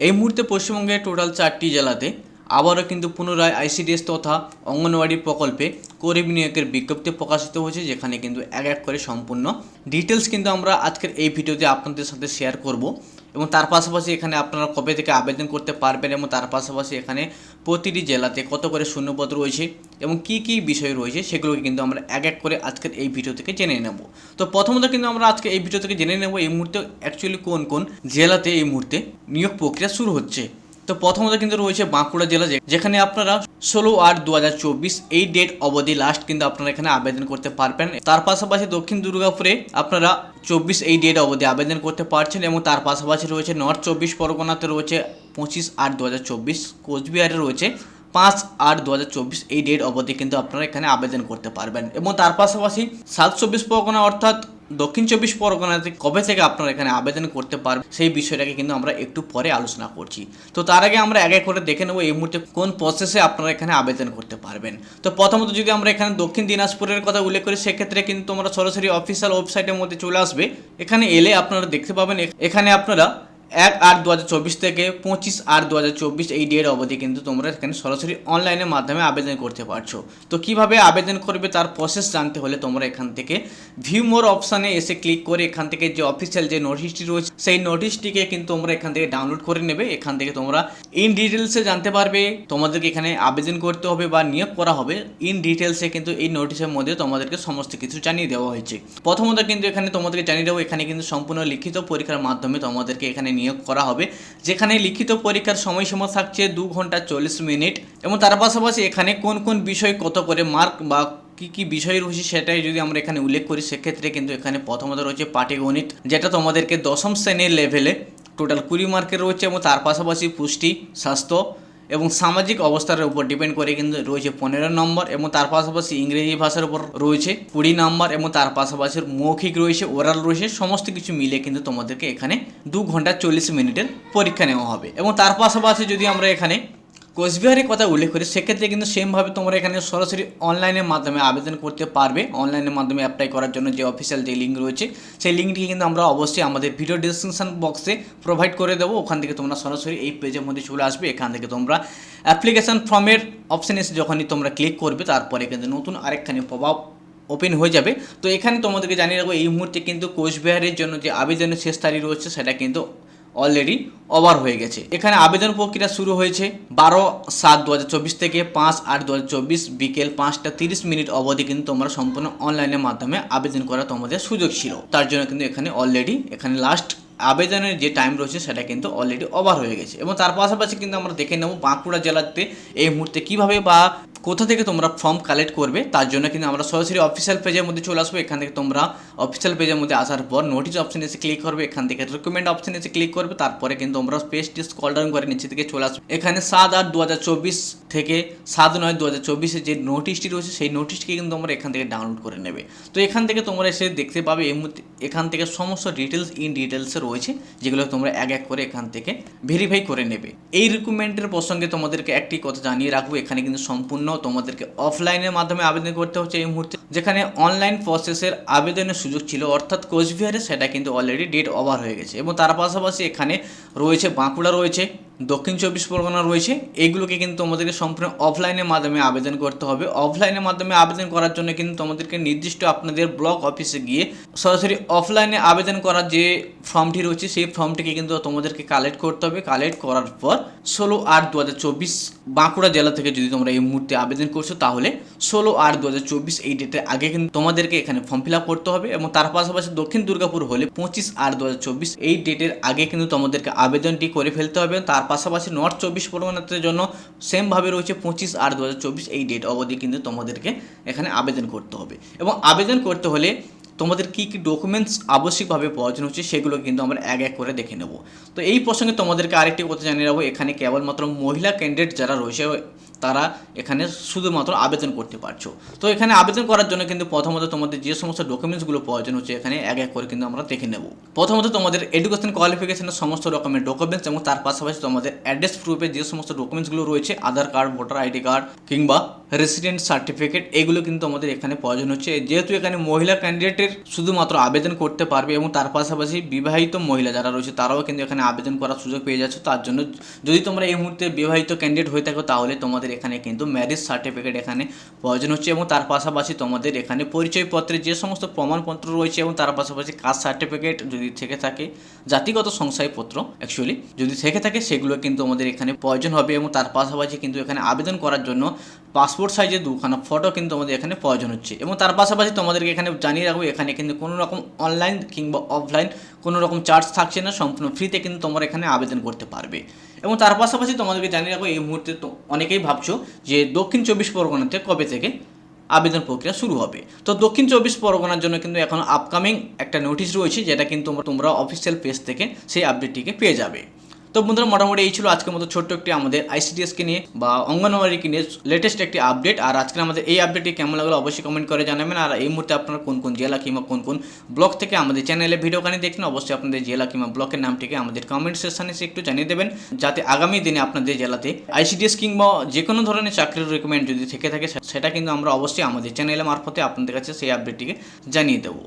এই মুহূর্তে পশ্চিমবঙ্গের টোটাল চারটি জেলাতে আবারও কিন্তু পুনরায় আইসিডিএস তথা অঙ্গনওয়াড়ি প্রকল্পে কর্মী নিয়োগের বিজ্ঞপ্তি প্রকাশিত হয়েছে, যেখানে কিন্তু এক এক করে সম্পূর্ণ ডিটেলস কিন্তু আমরা আজকের এই ভিডিওতে আপনাদের সাথে শেয়ার করব এবং তার পাশাপাশি এখানে আপনারা কবে থেকে আবেদন করতে পারবেন এবং তার পাশাপাশি এখানে প্রতিটি জেলাতে কত করে শূন্যপদ রয়েছে এবং কি কি বিষয় রয়েছে সেগুলোকে কিন্তু আমরা এক এক করে আজকের এই ভিডিও থেকে জেনে নেব। তো প্রথমত কিন্তু আমরা আজকে এই ভিডিও থেকে জেনে নেব এই মুহূর্তে অ্যাকচুয়ালি কোন কোন জেলাতে এই মুহূর্তে নিয়োগ প্রক্রিয়া শুরু হচ্ছে। তো প্রথমত কিন্তু রয়েছে বাঁকুড়া জেলা যেখানে আপনারা ষোলো আট দু এই ডেট অবধি লাস্ট কিন্তু আপনারা এখানে আবেদন করতে পারবেন। তার পাশাপাশি দক্ষিণ দুর্গাপুরে আপনারা চব্বিশ এই ডেট অবধি আবেদন করতে পারছেন এবং তার পাশাপাশি রয়েছে নর্থ চব্বিশ পরগনাতে রয়েছে পঁচিশ আট দু হাজার চব্বিশ, কোচবিহারে রয়েছে পাঁচ আট দু হাজার চব্বিশ এই ডেট অবধি কিন্তু আপনারা এখানে আবেদন করতে পারবেন। এবং তার পাশাপাশি সাত চব্বিশ পরগনা অর্থাৎ দক্ষিণ চব্বিশ পরগনাতে কবে থেকে আপনারা এখানে আবেদন করতে পারবেন সেই বিষয়টাকে কিন্তু আমরা একটু পরে আলোচনা করছি। তো তার আগে আমরা এক এক করে দেখে নেব এই মুহূর্তে কোন প্রসেসে আপনারা এখানে আবেদন করতে পারবেন। তো প্রথমত যদি আমরা এখানে দক্ষিণ দিনাজপুরের কথা উল্লেখ করি, সেক্ষেত্রে কিন্তু আমরা সরাসরি অফিসিয়াল ওয়েবসাইটের মধ্যে চলে আসবে। এখানে এলে আপনারা দেখতে পাবেন এখানে আপনারা এক আট দু হাজার চব্বিশ থেকে পঁচিশ আট দু হাজার চব্বিশ এই ডেট অবধি কিন্তু তোমরা এখানে সরাসরি অনলাইনের মাধ্যমে আবেদন করতে পারছ। তো কীভাবে আবেদন করবে তার প্রসেস জানতে হলে তোমরা এখান থেকে ভিউ মোর অপশানে এসে ক্লিক করে এখান থেকে যে অফিসিয়াল যে নোটিশটি রয়েছে, সেই নোটিশটিকে কিন্তু তোমরা এখান থেকে ডাউনলোড করে নেবে। এখান থেকে তোমরা ইন ডিটেলসে জানতে পারবে তোমাদেরকে এখানে আবেদন করতে হবে বা নিয়োগ করা হবে। ইন ডিটেলসে কিন্তু এই নোটিশের মধ্যে তোমাদেরকে সমস্ত কিছু জানিয়ে দেওয়া হয়েছে। প্রথমত কিন্তু এখানে তোমাদেরকে জানিয়ে দেবো, এখানে কিন্তু সম্পূর্ণ লিখিত পরীক্ষার মাধ্যমে তোমাদেরকে এখানে নিয়োগ করা হবে, যেখানে লিখিত পরীক্ষার সময়সীমা থাকছে দু ঘণ্টা চল্লিশ মিনিট। এবং তার পাশাপাশি এখানে কোন কোন বিষয় কত করে মার্ক বা কি কি বিষয় রয়েছে সেটাই যদি আমরা এখানে উল্লেখ করি, সেক্ষেত্রে কিন্তু এখানে প্রথমত রয়েছে পাটিগণিত, যেটা তোমাদেরকে দশম শ্রেণির লেভেলে টোটাল কুড়ি মার্কের রয়েছে এবং তার পাশাপাশি পুষ্টি, স্বাস্থ্য এবং সামাজিক অবস্থার উপর ডিপেন্ড করে কিন্তু রয়েছে পনেরো নম্বর এবং তার পাশাপাশি ইংরেজি ভাষার উপর রয়েছে কুড়ি নম্বর এবং তার পাশাপাশি মৌখিক রয়েছে ওরাল রয়েছে, সমস্ত কিছু মিলে কিন্তু তোমাদেরকে এখানে দু ঘণ্টা চল্লিশ মিনিটের পরীক্ষা নেওয়া হবে। এবং তার পাশাপাশি যদি আমরা এখানে কোচবিহারের কথা উল্লেখ করি সেক্ষেত্রে কিন্তু সেমভাবে তোমরা এখানে সরাসরি অনলাইনের মাধ্যমে আবেদন করতে পারবে। অনলাইনের মাধ্যমে অ্যাপ্লাই করার জন্য যে অফিসিয়াল যে লিঙ্ক রয়েছে, সেই লিঙ্কটিকে কিন্তু আমরা অবশ্যই আমাদের ভিডিও ডিসক্রিপশন বক্সে প্রোভাইড করে দেবো। ওখান থেকে তোমরা সরাসরি এই পেজের মধ্যে চলে আসবে। এখান থেকে তোমরা অ্যাপ্লিকেশন ফর্মের অপশানে এসে যখনই তোমরা ক্লিক করবে, তারপরে কিন্তু নতুন আরেকখানি প্রভাব ওপেন হয়ে যাবে। তো এখানে তোমাদেরকে জানিয়ে রাখব, এই মুহূর্তে কিন্তু কোচবিহারের জন্য যে আবেদনের শেষ তারিখ রয়েছে, সেটা কিন্তু অলরেডি ওভার হয়ে গেছে। এখানে আবেদন প্রক্রিয়া শুরু হয়েছে বারো সাত দু থেকে পাঁচ আট দু বিকেল পাঁচটা তিরিশ মিনিট অবধি কিন্তু তোমরা সম্পূর্ণ অনলাইনের মাধ্যমে আবেদন করার তোমাদের সুযোগ ছিল। তার জন্য কিন্তু এখানে অলরেডি এখানে লাস্ট আবেদনের যে টাইম রয়েছে সেটা কিন্তু অলরেডি ওভার হয়ে গেছে। এবং তার পাশাপাশি কিন্তু আমরা দেখে নেব বাঁকুড়া জেলাতে এই মুহূর্তে কীভাবে বা কোথা থেকে তোমরা ফর্ম কালেক্ট করবে, তার জন্য কিন্তু আমরা সরাসরি অফিসিয়াল পেজের মধ্যে চলে আসব। এখান থেকে তোমরা অফিসিয়াল পেজের মধ্যে আসার পর নোটিশ অপশন এসে ক্লিক করবে। এখান থেকে রিকমেন্ড অপশন এসে ক্লিক করবে। তারপরে কিন্তু তোমরা পেজটি স্কল ডাউন করে নিচে থেকে চলে আসবে। এখানে সাত আট দু হাজার চব্বিশ থেকে সাত নয় দু হাজার চব্বিশে যে নোটিশটি রয়েছে, সেই নোটিশটিকে কিন্তু তোমরা এখান থেকে ডাউনলোড করে নেবে। তো এখান থেকে তোমরা এসে দেখতে পাবে এই মুহূর্তে, এখান থেকে সমস্ত ডিটেলস ইন ডিটেলসে রয়েছে, যেগুলো তোমরা এক এক করে এখান থেকে ভেরিফাই করে নেবে। এই রিক্রুটমেন্টের প্রসঙ্গে তোমাদেরকে একটি কথা জানিয়ে রাখব। এখানে কিন্তু সম্পূর্ণ তোমাদেরকে অফলাইনের মাধ্যমে আবেদন করতে হচ্ছে এই মুহূর্তে, যেখানে অনলাইন প্রসেসের আবেদনের সুযোগ ছিল। অর্থাৎ কোচবিহারে সেটা কিন্তু অলরেডি ডেট ওভার হয়ে গেছে এবং তার পাশাপাশি এখানে রয়েছে, বাঁকুড়া রয়েছে দক্ষিণ চব্বিশ পরগনা রয়েছে এইগুলোকে কিন্তু তোমাদেরকে সম্পূর্ণ অফলাইনের মাধ্যমে আবেদন করতে হবে। অফলাইনের মাধ্যমে আবেদন করার জন্য কিন্তু তোমাদেরকে নির্দিষ্ট আপনাদের ব্লক অফিসে গিয়ে সরাসরি অফলাইনে আবেদন করার যে ফর্মটি রয়েছে, সেই ফর্মটিকে কিন্তু তোমাদেরকে কালেক্ট করতে হবে। কালেক্ট করার পর ষোলো আট দু হাজার চব্বিশ বাঁকুড়া জেলা থেকে যদি তোমরা এই মুহূর্তে আবেদন করছ, তাহলে ষোলো আট দু হাজার চব্বিশ এই ডেটের আগে কিন্তু তোমাদেরকে এখানে ফর্ম ফিল আপ করতে হবে এবং তার পাশাপাশি দক্ষিণ দুর্গাপুর হলে পঁচিশ আট দু হাজার চব্বিশ এই ডেটের আগে কিন্তু তোমাদেরকে আবেদনটি করে ফেলতে হবে। তার পাশাপাশি নর্থ চব্বিশ পরগনাতে জন্য সেমভাবে রয়েছে পঁচিশ আট দু এই ডেট অবধি কিন্তু তোমাদেরকে এখানে আবেদন করতে হবে। এবং আবেদন করতে হলে তোমাদের কী কী ডকুমেন্টস আবশ্যিকভাবে প্রয়োজন হচ্ছে সেগুলো কিন্তু আমরা এক এক করে দেখে নেব। তো এই প্রসঙ্গে তোমাদেরকে আরেকটি কথা জানিয়ে রাখব, এখানে কেবলমাত্র মহিলা ক্যান্ডিডেট যারা রয়েছে তারা এখানে শুধুমাত্র আবেদন করতে পারছ। তো এখানে আবেদন করার জন্য কিন্তু প্রথমত তোমাদের যে সমস্ত ডকুমেন্টসগুলো প্রয়োজন হচ্ছে, এখানে এক এক করে কিন্তু আমরা দেখে নেব। প্রথমত তোমাদের এডুকেশন কোয়ালিফিকেশনের সমস্ত রকমের ডকুমেন্টস এবং তার পাশাপাশি তোমাদের অ্যাড্রেস প্রুফে যে সমস্ত ডকুমেন্টসগুলো রয়েছে Aadhaar card voter ID card কিংবা রেসিডেন্ট সার্টিফিকেট এগুলো কিন্তু আমাদের এখানে প্রয়োজন হচ্ছে যেহেতু এখানে মহিলা ক্যান্ডিডেটের শুধুমাত্র আবেদন করতে পারবে এবং তার পাশাপাশি বিবাহিত মহিলা যারা রয়েছে, তারাও কিন্তু এখানে আবেদন করার সুযোগ পেয়ে যাচ্ছে। তার জন্য যদি তোমরা এই মুহূর্তে বিবাহিত ক্যান্ডিডেট হয়ে থাকো, তাহলে তোমাদের এখানে কিন্তু ম্যারেজ সার্টিফিকেট এখানে প্রয়োজন হচ্ছে এবং তার পাশাপাশি তোমাদের এখানে পরিচয়পত্রে যে সমস্ত প্রমাণপত্র রয়েছে এবং তার পাশাপাশি কাস্ট সার্টিফিকেট যদি থেকে থাকে, জাতিগত শংসাপত্র অ্যাকচুয়ালি যদি থেকে থাকে, সেগুলো কিন্তু আমাদের এখানে প্রয়োজন হবে এবং তার পাশাপাশি কিন্তু এখানে আবেদন করার জন্য পাসপোর্ট সাইজের দুখানা ফটো কিন্তু আমাদের এখানে প্রয়োজন হচ্ছে। এবং তার পাশাপাশি তোমাদেরকে এখানে জানিয়ে রাখব, এখানে কিন্তু কোনো রকম অনলাইন কিংবা অফলাইন কোনো রকম চার্জ থাকছে না, সম্পূর্ণ ফ্রিতে কিন্তু তোমরা এখানে আবেদন করতে পারবে। এবং তার পাশাপাশি তোমাদেরকে জানিয়ে রাখব, এই মুহূর্তে তো অনেকেই ভাবছ যে দক্ষিণ চব্বিশ পরগনাতে কবে থেকে আবেদন প্রক্রিয়া শুরু হবে? তো দক্ষিণ চব্বিশ পরগনার জন্য কিন্তু এখন আপকামিং একটা নোটিশ রয়েছে, যেটা কিন্তু তোমরা অফিসিয়াল পেজ থেকে সেই আপডেটটিকে পেয়ে যাবে। তো বন্ধুরা, মোটামুটি এই ছিল আজকের মতো ছোট্ট একটি আমাদের আইসিডিএসকে নিয়ে বা অঙ্গনওয়াড়িকে নিয়ে লেটেস্ট একটি আপডেট আর আজকে আমাদের এই আপডেটটি কেমন লাগল অবশ্যই কমেন্ট করে জানাবেন। আর এই মুহূর্তে আপনারা কোন কোন জেলা কিংবা কোন কোন ব্লক থেকে আমাদের চ্যানেলে ভিডিও ভিডিওখানি দেখছেন, অবশ্যই আপনাদের জেলা কিংবা ব্লকের নামটিকে আমাদের কমেন্ট সেকশনে এসে একটু জানিয়ে দেবেন, যাতে আগামী দিনে আপনাদের জেলাতে আইসিডিএস কিংবা যে কোনো ধরনের চাকরির রিকমেন্ড যদি থেকে থাকে সেটা কিন্তু আমরা অবশ্যই আমাদের চ্যানেলের মারফতে আপনাদের কাছে সেই আপডেটটিকে জানিয়ে দেবো।